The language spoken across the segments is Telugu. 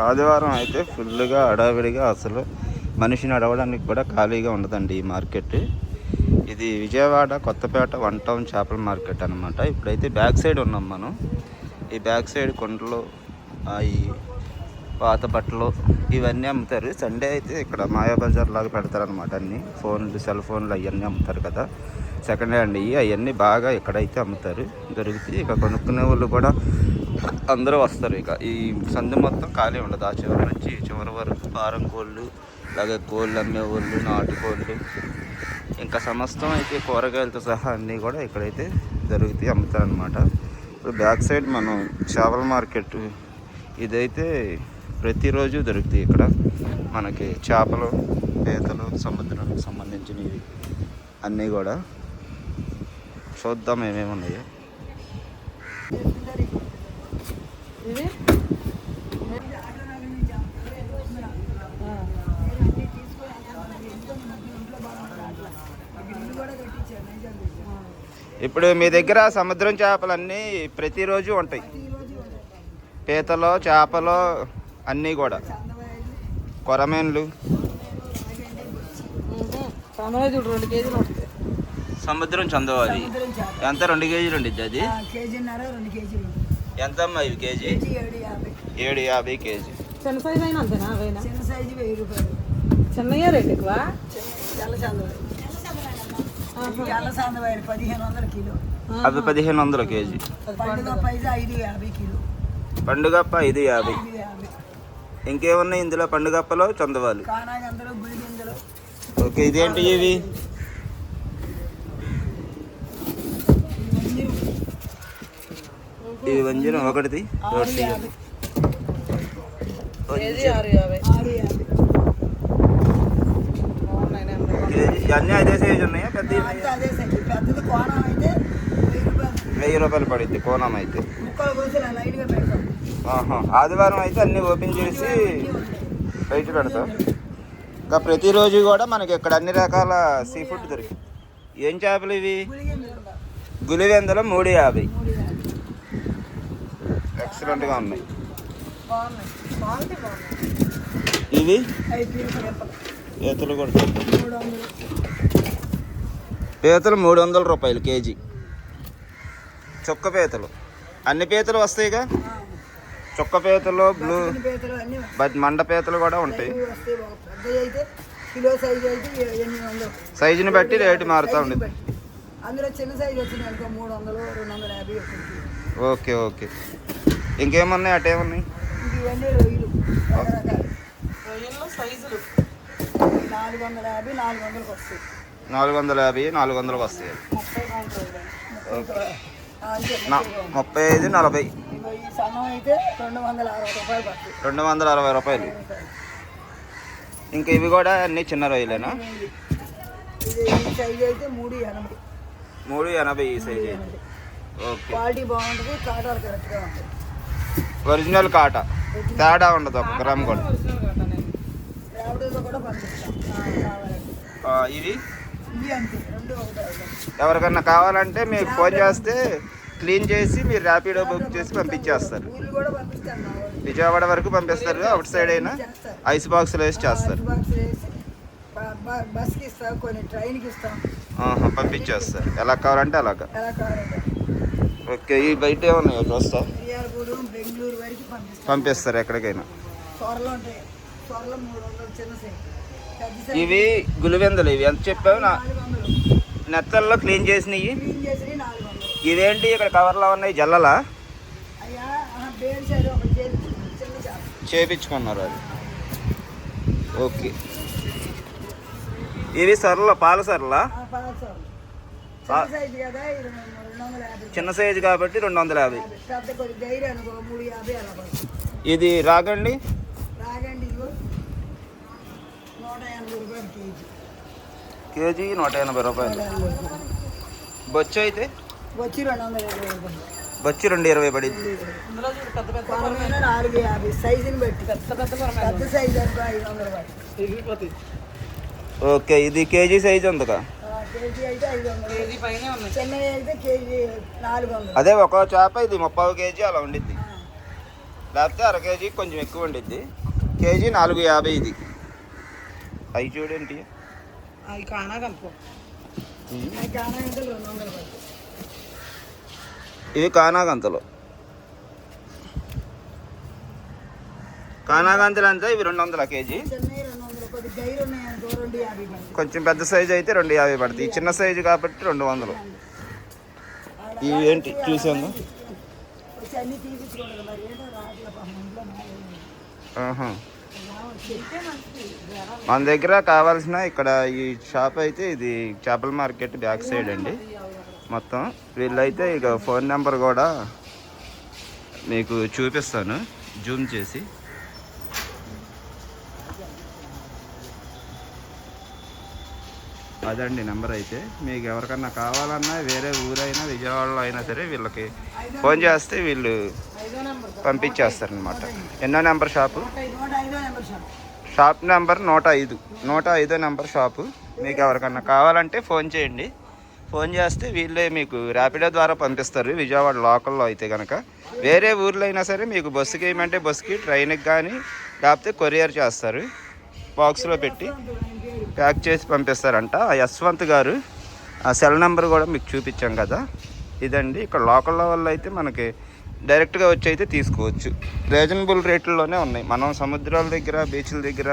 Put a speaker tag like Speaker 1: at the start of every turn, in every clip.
Speaker 1: ఆదివారం అయితే ఫుల్గా హడావిడిగా అసలు మనిషి నడవడానికి కూడా ఖాళీగా ఉండదండి ఈ మార్కెట్. ఇది విజయవాడ కొత్తపేట వన్ టౌన్ చేపల మార్కెట్ అనమాట ఇప్పుడైతే బ్యాక్ సైడ్ ఉన్నాం మనం. ఈ బ్యాక్ సైడ్ కొండలు ఆ, ఈ పాత బట్టలు ఇవన్నీ అమ్ముతారు. సండే అయితే ఇక్కడ మాయా బజార్ లాగా పెడతారనమాట అన్ని. ఫోన్లు సెల్ ఫోన్లు అవన్నీ అమ్ముతారు కదా. సెకండ్ హ్యాండ్ ఇవి అవన్నీ బాగా ఇక్కడైతే అమ్ముతారు దొరుకుతాయి ఇక కొనుక్కునే వాళ్ళు కూడా అందరూ వస్తారు ఇక. ఈ సందు మొత్తం ఖాళీ ఉండదు. ఆ చివరి నుంచి చివరి వరకు ఫారం కోళ్ళు అలాగే కోళ్ళు అమ్మే వాళ్ళు నాటు కోళ్ళు ఇంకా సమస్తం అయితే కూరగాయలతో సహా అన్నీ కూడా ఇక్కడైతే దొరుకుతాయి అమ్ముతారనమాట ఇప్పుడు బ్యాక్ సైడ్ మనం చేపల మార్కెట్ ఇదైతే ప్రతిరోజు దొరుకుతాయి ఇక్కడ. మనకి చేపలు పీతలు సముద్రానికి సంబంధించినవి అన్నీ కూడా చూద్దాం ఏమేమి ఉన్నాయో.
Speaker 2: ఇది
Speaker 1: ఇప్పుడు మీ దగ్గర సముద్రం చేపలు అన్నీ ప్రతిరోజు ఉంటాయి. పీతలు చేపలు అన్నీ కూడా. కొరమేన్లు. సముద్రం చందవాలి ఎంత? రెండు కేజీలు ఉండిద్ది అది?
Speaker 3: కేజీన్నర రెండు కేజీలు
Speaker 1: ఎంత అమ్మా ఇవి కేజీ
Speaker 3: ఏడు యాభై
Speaker 1: కేజీ.
Speaker 2: చిన్న సైజ్ అయినా అంతేనా అవైనా?
Speaker 3: చిన్న సైజు వెయ్యి రూపాయలు.
Speaker 2: చిన్నగా రేట్ ఎక్కువ?
Speaker 1: అవి పదిహేను వందల కేజీ.
Speaker 3: పండుగ పైజా ఐదు యాభై కిలో.
Speaker 1: పండుగప్ప ఐదు యాభై. ఇంకేమున్నాయి ఇందులో పండుగప్పలో చందవాలి ఓకే ఇదేంటి ఇవి ఇవి వంజనం ఒకటిది
Speaker 3: ఆరు యాభై
Speaker 2: కేజీ ఆరు యాభై
Speaker 3: ఆరు యాభై
Speaker 1: కేజీ అన్నీ అదే సైజు ఉన్నాయా? పెద్ద
Speaker 3: వెయ్యి రూపాయలు
Speaker 1: పడిద్ది కోణం అయితే. ఆదివారం అయితే అన్నీ ఓపెన్ చేసి బయట పెడతాం. ఇంకా ప్రతిరోజు కూడా మనకి ఇక్కడ అన్ని రకాల సీ ఫుడ్ దొరికి ఏం చేపలు ఇవి? గులివెందలు మూడు యాభై. ఎక్సలెంట్గా ఉన్నాయి. ఇవి? పీతలు కూడా
Speaker 3: మూడు వందలు
Speaker 1: పీతలు మూడు వందల రూపాయలు కేజీ. చుక్క పీతలు. అన్ని పీతలు వస్తాయిగా? చుక్క పీతలు బ్లూ మండ పీతలు కూడా ఉంటాయి. సైజుని బట్టి రేటు మారుతూ ఉండేది.
Speaker 3: అందులో చిన్న సైజు వచ్చింది అనుకో మూడు వందలు రెండు వందల యాభై
Speaker 1: ఓకే ఓకే. ఇంకేమున్నాయి? అటేమున్నాయి
Speaker 3: నాలుగు వందల యాభై నాలుగు వందలకు వస్తాయి
Speaker 1: నాలుగు వందల యాభై నాలుగు వందలకు వస్తాయి
Speaker 2: ముప్పై
Speaker 1: ఐదు నలభై.
Speaker 3: రెండు వందల అరవై రూపాయలు పడుతుంది.
Speaker 1: రెండు వందల. అరవై రూపాయలు ఇంకా ఇవి కూడా అన్ని చిన్న రొయ్యలేనా?
Speaker 3: మూడు ఎనభై.
Speaker 1: ఈ సైజ్ అయితే. ఓకే.
Speaker 3: క్వాలిటీ బాగుంటుంది కాటాలు కరెక్ట్గా ఉంటాయి.
Speaker 1: ఒరిజినల్ కాట. తేడా ఉండదు ఒక గ్రామ్ కూడా. ఇవి
Speaker 3: ఒకటే
Speaker 1: ఎవరికన్నా కావాలంటే మీకు ఫోన్ చేస్తే క్లీన్ చేసి మీరు ర్యాపిడో బుక్ చేసి పంపించేస్తారు. విజయవాడ వరకు పంపిస్తారు. అవుట్ సైడ్ అయినా ఐస్ బాక్స్లో వేసి చేస్తారు. పంపించేస్తారు. ఎలా కావాలంటే అలాగా. ఓకే ఈ బయట ఏమన్నాయో? చూస్తా
Speaker 3: మిర్యాలగూడెం బెంగళూరు వరకు పంపిస్తాం
Speaker 1: పంపిస్తారు ఎక్కడికైనా.
Speaker 3: త్వరలో ఉంటాయి. త్వరలో మూడు వందలు చిన్న సైజు.
Speaker 1: ఇవి గులివెందులు ఇవి ఎంత చెప్పావు? నా నెత్తల్లో క్లీన్ చేసినవి? ఇవేంటి ఇక్కడ కవర్లో ఉన్నాయి జల్లలా? చేపించుకున్నారు అది. ఓకే. ఇవి సర్ల పాల సర్లా.
Speaker 3: చిన్న సైజు
Speaker 1: కాబట్టి రెండు వందల యాభై. ఇది రాగండి.
Speaker 3: రాగండి ఇదిగో నూట ఎనభై రూపాయలు కేజీ.
Speaker 1: నూట ఎనభై రూపాయలు. బొచ్చు అయితే? బొచ్చు రెండు ఇరవై పడింది. ఓకే ఇది కేజీ సైజు ఉందిగా.
Speaker 3: కేజీ అయితే ఐదు వందలు.
Speaker 2: కేజీ పైనే ఉన్నాయి
Speaker 3: చెన్నై అయితే కేజీ నాలుగు వందలు
Speaker 1: అదే ఒక చేప ఇది ముప్పై కేజీ అలా ఉండిద్ది. లేకపోతే అర కేజీ కొంచెం ఎక్కువ ఉండిద్ది. కేజీ నాలుగు యాభై ఇది. అవి చూడేంటి?
Speaker 2: అవి కానా
Speaker 1: ఇవి కానాగంతలు కానాగంతలు. అంతా ఇవి రెండు వందల కేజీ? కొంచెం పెద్ద సైజు అయితే రెండు యాభై పడుతుంది. చిన్న సైజు కాబట్టి రెండు వందలు. ఇవి ఏంటి?
Speaker 3: జ్వరం
Speaker 1: మన దగ్గర కావాల్సిన ఇక్కడ ఈ షాప్ అయితే ఇది చేపల మార్కెట్ బ్యాక్ సైడ్ అండి. మొత్తం వీళ్ళైతే ఇక ఫోన్ నెంబర్ కూడా మీకు చూపిస్తాను. జూమ్ చేసి. అదండి నెంబర్ అయితే. మీకు ఎవరికన్నా కావాలన్నా వేరే ఊరైనా విజయవాడలో అయినా సరే వీళ్ళకి ఫోన్ చేస్తే వీళ్ళు పంపించేస్తారనమాట ఎన్నో number shop?
Speaker 3: Shop
Speaker 1: shop number నూట ఐదు. నూట ఐదో నెంబర్ షాపు. మీకు ఎవరికన్నా కావాలంటే ఫోన్ చేయండి. ఫోన్ చేస్తే వీళ్ళే మీకు ర్యాపిడో ద్వారా పంపిస్తారు. విజయవాడ లోకల్లో అయితే కనుక వేరే ఊర్లో అయినా సరే మీకు బస్సుకి ఏమంటే బస్సుకి ట్రైన్కి కానీ లేకపోతే కొరియర్ చేస్తారు. బాక్స్లో పెట్టి. ప్యాక్ చేసి పంపిస్తారంట. యశ్వంత్ గారు ఆ సెల్ నెంబర్ కూడా మీకు చూపించాం కదా. ఇదండి. ఇక్కడ లోకల్లో వల్ల అయితే మనకి డైరెక్ట్గా వచ్చి అయితే తీసుకోవచ్చు. రీజనబుల్ రేట్లలోనే ఉన్నాయి. మనం సముద్రాల దగ్గర బీచ్ల దగ్గర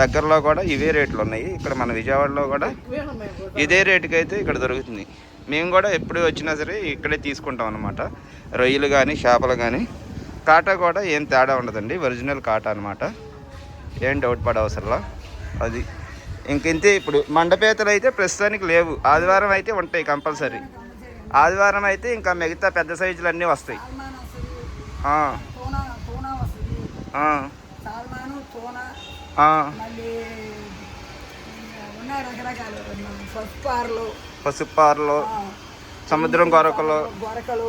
Speaker 1: దగ్గరలో కూడా ఇవే రేట్లు ఉన్నాయి. ఇక్కడ మన విజయవాడలో కూడా ఇదే రేటుకి అయితే ఇక్కడ దొరుకుతుంది. మేము కూడా ఎప్పుడు వచ్చినా సరే ఇక్కడే తీసుకుంటాం అనమాట రొయ్యలు కానీ చేపలు కానీ కాటా కూడా ఏం తేడా ఉండదండి. ఒరిజినల్ కాటా అనమాట ఏం డౌట్ పడ అది. ఇంకింతే ఇప్పుడు మండపేతలు అయితే ప్రస్తుతానికి లేవు. ఆదివారం అయితే ఉంటాయి కంపల్సరీ. ఆదివారం అయితే ఇంకా మిగతా పెద్ద సైజులు అన్నీ వస్తాయి.
Speaker 3: పసుపారలు
Speaker 1: సముద్రం కొరకలు
Speaker 3: గొరకలు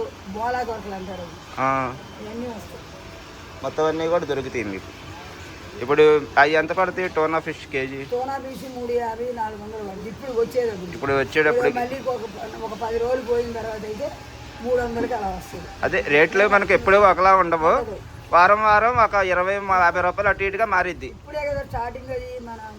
Speaker 1: మొత్తం అన్నీ కూడా దొరుకుతాయి మీకు. ఇప్పుడు అవి ఎంత పడతాయి? Tuna fish KG?
Speaker 3: తోనా పీసి మూడు యాభై నాలుగు వందలు పడుతుంది ఇప్పుడు వచ్చేటప్పుడు.
Speaker 1: ఇప్పుడు వచ్చేటప్పటికి.
Speaker 3: మళ్ళీ ఒక పది రోజులు పోయిన తర్వాత అయితే మూడు వందలకి అలా వస్తుంది
Speaker 1: అదే రేట్లు మనకి ఎప్పుడూ ఒకలా ఉండవు. వారం వారం ఒక ఇరవై యాభై రూపాయలు అటు ఇటుగా మారిద్ది.
Speaker 3: ఇప్పుడే కదా స్టార్టింగ్ అది మనం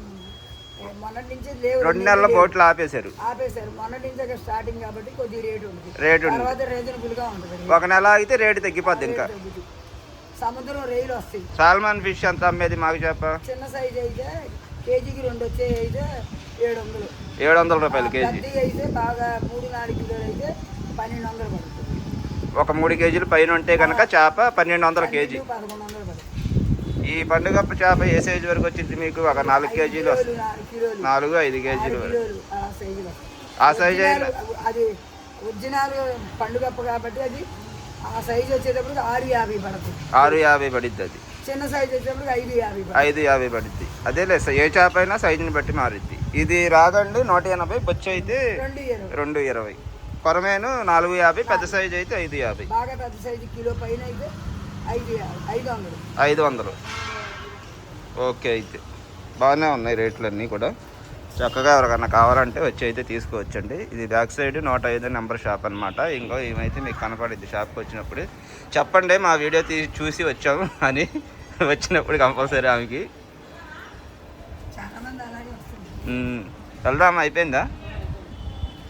Speaker 3: మొన్నటి నుంచి లేవు.
Speaker 1: రెండు నెలల బోట్లు ఆపేశారు.
Speaker 3: ఆపేశారు. మొన్నటి నుంచి స్టార్టింగ్ కాబట్టి కొద్ది రేటు ఉంటుంది
Speaker 1: రేటు ఉంది.
Speaker 3: తర్వాత రీజనబుల్గా ఉంటుంది.
Speaker 1: ఒక నెల అయితే రేటు తగ్గిపోద్ది ఇంకా.
Speaker 3: సముద్రం రైలు వస్తాయి
Speaker 1: సాల్మాన్ ఫిష్ ఎంత అమ్మేది మాకు చెప్ప?
Speaker 3: చిన్న సైజ్ అయితే కేజీకి రెండు వచ్చే అయితే ఏడు వందలు
Speaker 1: ఏడు వందల రూపాయలు కేజీ.
Speaker 3: అయితే బాగా మూడు నాలుగు కిలోలు అయితే పన్నెండు వందలు పడుతుంది.
Speaker 1: ఒక మూడు కేజీలు పైన ఉంటే కనుక చేప పన్నెండు వందల కేజీ.
Speaker 3: పన్నెండు, పదకొండు వందలు పడుతుంది.
Speaker 1: ఈ పండుగ చేప ఏ సైజు వరకు వచ్చింది మీకు? ఒక నాలుగు కేజీలు
Speaker 3: నాలుగు
Speaker 1: ఐదు కేజీలు వరకు.
Speaker 3: ఆ
Speaker 1: సైజు
Speaker 3: అది ఒరిజినల్ పండుగప్ప కాబట్టి అది ఆ సైజు వచ్చేటప్పుడు ఆరు యాభై పడుతుంది.
Speaker 1: ఆరు యాభై పడిద్ది అది.
Speaker 3: చిన్న సైజు వచ్చేటప్పుడు ఐదు యాభై పడుతుంది.
Speaker 1: ఐదు యాభై పడిద్ది. అదేలే ఏ చేప అయినా సైజుని బట్టి మారిద్ది. ఇది రాగండి నూట ఎనభై బొచ్చు అయితే
Speaker 3: రెండు ఇరవై.
Speaker 1: రెండు ఇరవై. కొరమేను నాలుగు యాభై పెద్ద సైజు అయితే ఐదు యాభై.
Speaker 3: బాగా పెద్ద సైజు కిలో పైన అయితే ఐదు ఐదు వందలు.
Speaker 1: ఐదు వందలు. ఓకే అయితే. బాగానే ఉన్నాయి రేట్లన్నీ కూడా. చక్కగా ఎవరికన్నా కావాలంటే వచ్చి అయితే తీసుకోవచ్చండి. ఇది బ్యాక్ సైడ్ నూట ఐదు నెంబర్ షాప్ అనమాట ఇంకో ఏమైతే మీకు కనపడిద్ది షాప్కి వచ్చినప్పుడు. చెప్పండి మా వీడియో తీసి చూసి వచ్చాము అని వచ్చినప్పుడు కంపల్సరీ ఆమెకి. వెళ్దామా? అయిపోయిందా?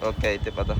Speaker 1: ఓకే అయితే పద.